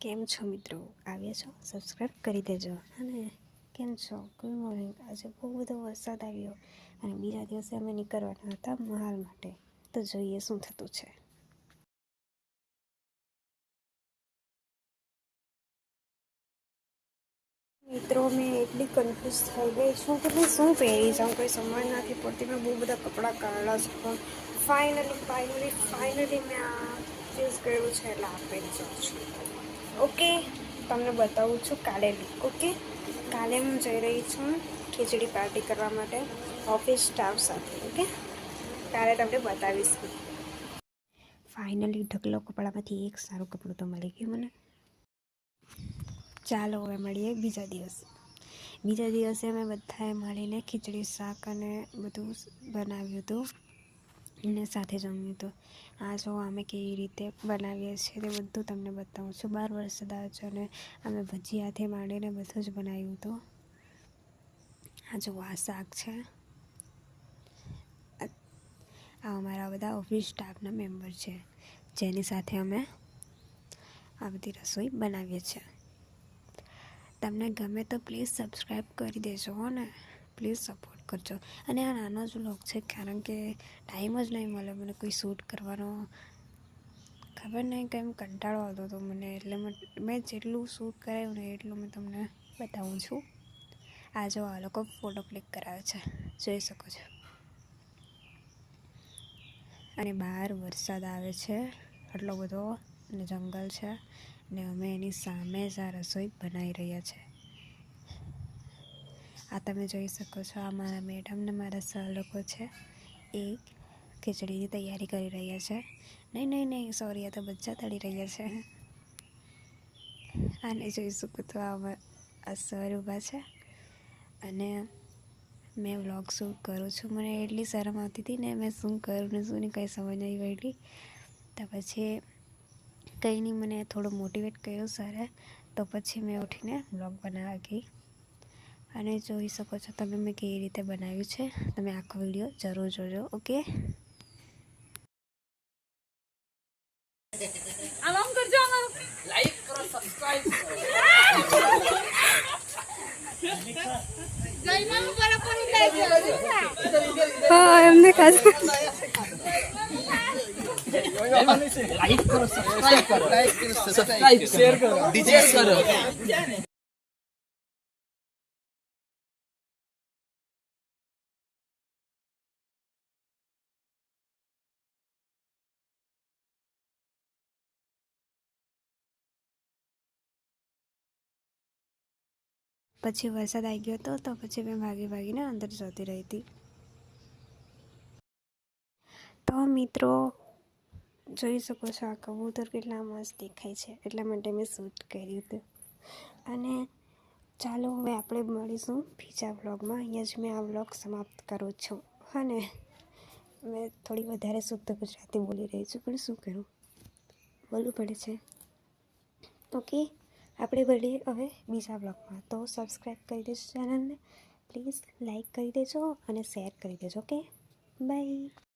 કેમ છો મિત્રો? આવ્યા છો? સબસ્ક્રાઈબ કરી દેજો. અને કેમ છો? Good morning. આજે બહુ બધો વરસાદ આવ્યો અને બીજા દિવસે અમે નીકળવાના હતા મહાલ માટે. તો જોઈએ શું થતું છે. મિત્રો, મેં એટલી કન્ફ્યુઝ થઈ ગઈ છું કે મેં શું પહેરી જાઉં? કોઈ સમજ નથી પડતી. મેં બહુ બધા કપડાં કાઢ્યા છે. પણ ફાઇનલી ફાઇનલી ફાઇનલી મેં આ ચૂઝ કર્યું છે એટલે આ પહેરી જાઉં છું. ઓકે, તમને બતાવું છું કાલે ઓકે, કાલે હું જઈ રહી છું ખીચડી પાર્ટી કરવા માટે ઓફિસ સ્ટાફ સાથે, ઓકે? કાલે તમને બતાવીશ ફાઇનલી ઢગલો કપડામાંથી એક સારું કપડું તો મળી ગયું મને. ચાલો હવે મળીએ બીજા દિવસે. બીજા દિવસે અમે બધાએ મળીને ખીચડી શાક અને બધું બનાવ્યું હતું. અને સાથે જમ્યું હતું. આ જો અમે કેવી રીતે બનાવીએ છીએ તે બધું તમને બતાવું છું. બાર વર્ષ દાવ છે અને અમે ભજીયાથી માંડીને બધું જ બનાવ્યું હતું. આ જો આ શાક છે. આ અમારા બધા ઓફિસ સ્ટાફના મેમ્બર છે, જેની સાથે અમે આ બધી રસોઈ બનાવીએ છીએ. તમને ગમે તો પ્લીઝ સબસ્ક્રાઈબ કરી દેજો, હો ને? પ્લીઝ સપોર્ટ કરજો. અને આ નાનો જ વ્લોગ છે, કારણ કે ટાઈમ જ નહીં મળે મને કોઈ શૂટ કરવાનો. ખબર નહીં કેમ કંટાળો આવતો હતો મને, એટલે મેં જેટલું શૂટ કરાવ્યું ને એટલું મેં તમને બતાવું છું. આ જો આ લોકો ફોટો ક્લિક કરાવે છે, જોઈ શકો છો. અને બહાર વરસાદ આવે છે, આટલો બધો, અને જંગલ છે, ને અમે એની સામે જ આ રસોઈ બનાવી રહ્યા છે. આ તમે જોઈ શકો છો, આ મારા મેડમ ને મારા સર લોકો છે. એ ખીચડીની તૈયારી કરી રહ્યા છે. નહીં નહીં નહીં સોરી આ તો બચ્ચા તળી રહ્યા છે. આને જોઈ શકો તો આ સર ઊભા છે. અને મેં વ્લોગ શૂટ કરું છું. મને એટલી શરમ આવતી હતી ને મેં શું કરું ને શું નહીં, કંઈ સમજ નહીં પડી. તો પછી કંઈ નહીં, મને થોડું મોટિવેટ કર્યું સરે. તો પછી મેં ઉઠીને બ્લોગ બનાવવા ગઈ. અને જોઈ શકો છો તમે મેં કેવી રીતે બનાવ્યું છે. તમે આખો વીડિયો જરૂર જોજો ઓકે? આમ આમ કરજો આમ આમ. લાઈક કરો સબસ્ક્રાઇબ કરો. જયમાં હું એમને લાઈક કરો સબસ્ક્રાઇબ કરો સબસ્ક્રાઇબ શેર કરો ડીજે કરો. પછી વરસાદ આવી ગયો હતો, તો પછી મેં ભાગી ભાગીને અંદર જતી રહી હતી. તો મિત્રો, જોઈ શકો છો આ કબૂતર કેટલા મસ્ત દેખાય છે, એટલા માટે મેં શૂટ કર્યું હતું. અને ચાલો હવે આપણે મળીશું બીજા વ્લોગમાં. અહીંયા જ મેં આ વ્લોગ સમાપ્ત કરું છું. હા મેં થોડી વધારે શુદ્ધ ગુજરાતી બોલી રહી છું, પણ શું કરું? બોલવું પડે છે. ઓકે આપણે મળીએ હવે બીજા બ્લોગમાં. તો સબસ્ક્રાઈબ કરી દેજો ચેનલને પ્લીઝ લાઈક કરી દેજો અને શેર કરી દેજો ઓકે બાય